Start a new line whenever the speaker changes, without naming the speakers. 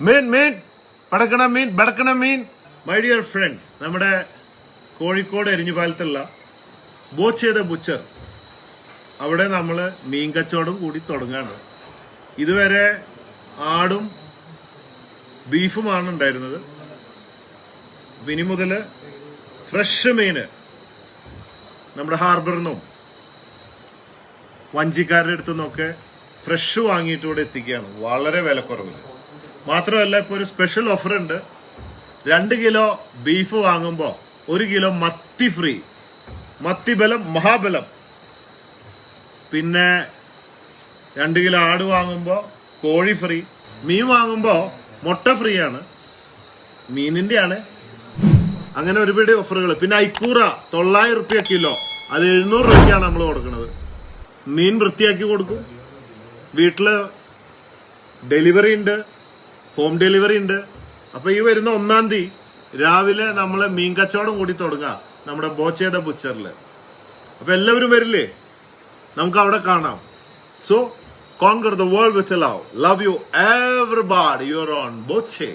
മീൻ മീൻ. പടക്കണ മീൻ പടക്കണ മീൻ. മൈ ഡിയർ ഫ്രണ്ട്സ് നമ്മുടെ കോഴിക്കോട് എരിഞ്ഞുപാലത്തുള്ള ബോച്ചേത ബുച്ചർ. അവിടെ നമ്മൾ മീൻ കച്ചവടം കൂടി തുടങ്ങാണ്. ഇതുവരെ ആടും ബീഫുമാണ് ഉണ്ടായിരുന്നത്. ഇനി മുതൽ ഫ്രഷ് മീന് നമ്മുടെ ഹാർബറിൽ നിന്നും വഞ്ചിക്കാരുടെ അടുത്തു നിന്നൊക്കെ ഫ്രഷ് വാങ്ങിയിട്ട് എത്തിക്കുകയാണ്. വളരെ വിലക്കുറവിൽ മാത്രമല്ല ഇപ്പോൾ ഒരു സ്പെഷ്യൽ ഓഫർ ഉണ്ട്. രണ്ട് കിലോ ബീഫ് വാങ്ങുമ്പോൾ ഒരു കിലോ മത്തി ഫ്രീ മത്തി ബലം മഹാബലം. പിന്നെ രണ്ട് കിലോ ആട് വാങ്ങുമ്പോൾ കോഴി ഫ്രീ മീൻ വാങ്ങുമ്പോൾ മുട്ട ഫ്രീ ആണ്. മീനിന്റെ ആണ് അങ്ങനെ ഒരുപാട് ഓഫറുകൾ പിന്നെ ഐക്കൂറ തൊള്ളായിരം റുപ്യ കിലോ അത് എഴുന്നൂറ് രൂപയ്ക്കാണ് നമ്മൾ കൊടുക്കുന്നത് മീൻ വൃത്തിയാക്കി കൊടുക്കും. വീട്ടിൽ ഡെലിവറി ഉണ്ട്. ഹോം ഡെലിവറി ഉണ്ട്. അപ്പൊ ഈ വരുന്ന ഒന്നാം തീയതി രാവിലെ നമ്മൾ മീൻ കച്ചവടം കൂടി തുടങ്ങാം നമ്മുടെ ബോച്ചേത ബുച്ചറിൽ അപ്പൊ എല്ലാവരും വരില്ലേ? നമുക്ക് അവിടെ കാണാം. So conquer the world with love love you everybody your own Boche